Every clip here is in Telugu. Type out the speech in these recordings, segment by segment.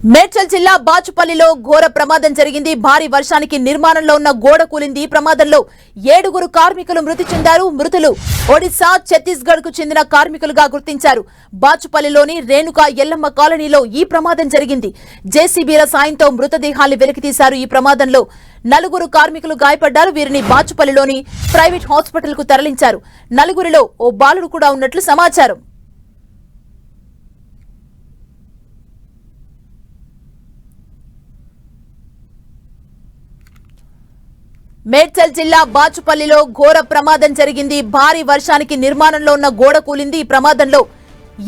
మేడ్చల్ జిల్లా బాచుపల్లిలో ఘోర ప్రమాదం జరిగింది. భారీ వర్షానికి నిర్మాణంలో ఉన్న గోడ కూలింది. ప్రమాదంలో ఏడుగురు కార్మికులు మృతి చెందారు. మృతులు ఒడిశా ఛత్తీస్గఢ్కు చెందిన కార్మికులుగా గుర్తించారు. బాచుపల్లిలోని రేణుకా ఎల్లమ్మ కాలనీలో ఈ ప్రమాదం జరిగింది. జేసీబీల సాయంతో మృతదేహాన్ని వెలికితీశారు. ఈ ప్రమాదంలో నలుగురు కార్మికులు గాయపడ్డారు. వీరిని బాచుపల్లిలోని ప్రైవేట్ హాస్పిటల్కు తరలించారు. నలుగురిలో ఓ బాలుడు కూడా ఉన్నట్లు సమాచారం. మేడ్చల్ జిల్లా బాచుపల్లిలో ఘోర ప్రమాదం జరిగింది. భారీ వర్షానికి నిర్మాణంలో ఉన్న గోడ కూలింది. ఈ ప్రమాదంలో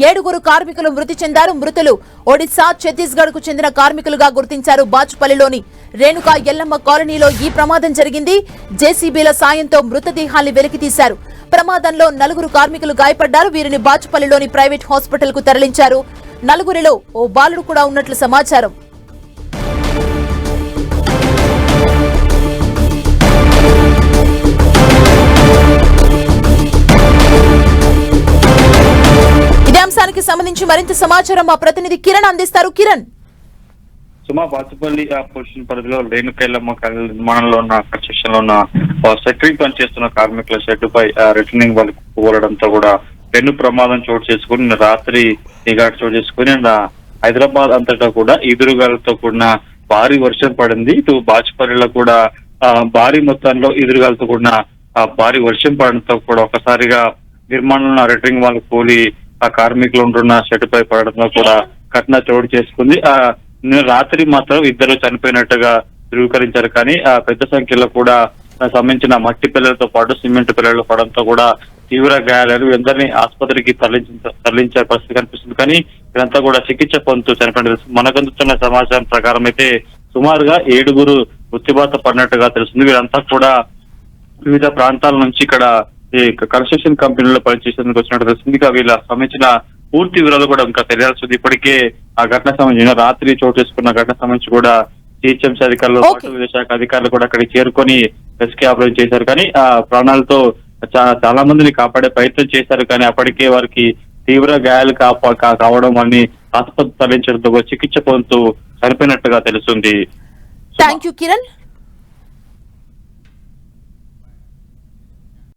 ఏడుగురు కార్మికులు మృతి చెందారు. మృతులు ఒడిశా ఛత్తీస్గఢ్కు చెందిన కార్మికులుగా గుర్తించారు బాచుపల్లిలోని రేణుకా ఎల్లమ్మ కాలనీలో ఈ ప్రమాదం జరిగింది. జేసీబీల సాయంతో మృతదేహాన్ని వెలికితీశారు. ప్రమాదంలో నలుగురు కార్మికులు గాయపడ్డారు. వీరిని బాచుపల్లిలోని ప్రైవేట్ హాస్పిటల్కు తరలించారు. నలుగురిలో ఓ బాలుడు కూడా ఉన్నట్లు సమాచారం. ఇదే సంబంధించి మరింత సమాచారం మా ప్రతినిధి కిరణ్ అందిస్తారు. కిరణ్. సుమా బాచుపల్లి ఆ పొజిషన్ పరిధిలో రేణుకైలమ్మ నిర్మాణంలో ఉన్న కన్స్ట్రక్షన్లో ఉన్న సెక్టరీ పనిచేస్తున్న కార్మికుల షెడ్డుపై రిటర్నింగ్ వాళ్ళు కూలడంతో కూడా పెను ప్రమాదం చోటు చేసుకుని రాత్రి ఈ చోటు చేసుకుని హైదరాబాద్ అంతటా కూడా ఈదురుగాలతో కూడిన భారీ వర్షం పడింది. ఇటు బాచుపల్లిలో కూడా భారీ మొత్తంలో ఎదురుగాలతో కూడిన భారీ వర్షం పడడంతో కూడా ఒకసారిగా నిర్మాణంలో రిటర్నింగ్ వాళ్ళు కూలి ఆ కార్మికులు ఉంటున్న షెడ్ పై పడడంతో కూడా ఘటన చోటు చేసుకుంది. ఆ రాత్రి మాత్రం ఇద్దరు చనిపోయినట్టుగా ధృవీకరించారు. కానీ ఆ పెద్ద సంఖ్యలో కూడా సంబంధించిన మట్టి పిల్లలతో పాటు సిమెంట్ పిల్లలు పడంతో కూడా తీవ్ర గాయాలు ఎందరిని ఆసుపత్రికి తరలించ తరలించే పరిస్థితి కనిపిస్తుంది. కానీ ఇదంతా కూడా చికిత్స పొందుతూ చనిపోయిన మనకు అందుతున్న సమాచారం ప్రకారం అయితే సుమారుగా ఏడుగురు మృత్యుబాత పడినట్టుగా తెలుస్తుంది. వీరంతా కూడా వివిధ ప్రాంతాల నుంచి ఇక్కడ ఈ కన్స్ట్రక్షన్ కంపెనీలో పనిచేసేందుకు వచ్చినట్టు తెలుస్తుంది ఇక వీళ్ళ సంబంధించిన పూర్తి వివరాలు కూడా ఇంకా తెలియాల్సి ఉంది. ఇప్పటికే ఆ ఘటన సంబంధించిన రాత్రి చోటు చేసుకున్న ఘటన సంబంధించి కూడా జిహెచ్ఎంసీ అధికారులు Okay. పాటు వివిధ శాఖ అధికారులు కూడా అక్కడికి చేరుకొని రెస్క్యూ ఆపరేషన్ చేశారు. కానీ ఆ ప్రాణాలతో చాలా చాలా మందిని కాపాడే ప్రయత్నం చేశారు. కానీ అప్పటికే వారికి తీవ్ర గాయాలు కాప- కావడం అని ఆసుపత్రి తరలించడంతో చికిత్స పొందుతూ చనిపోయినట్టుగా తెలుస్తుంది. Thank you Kiran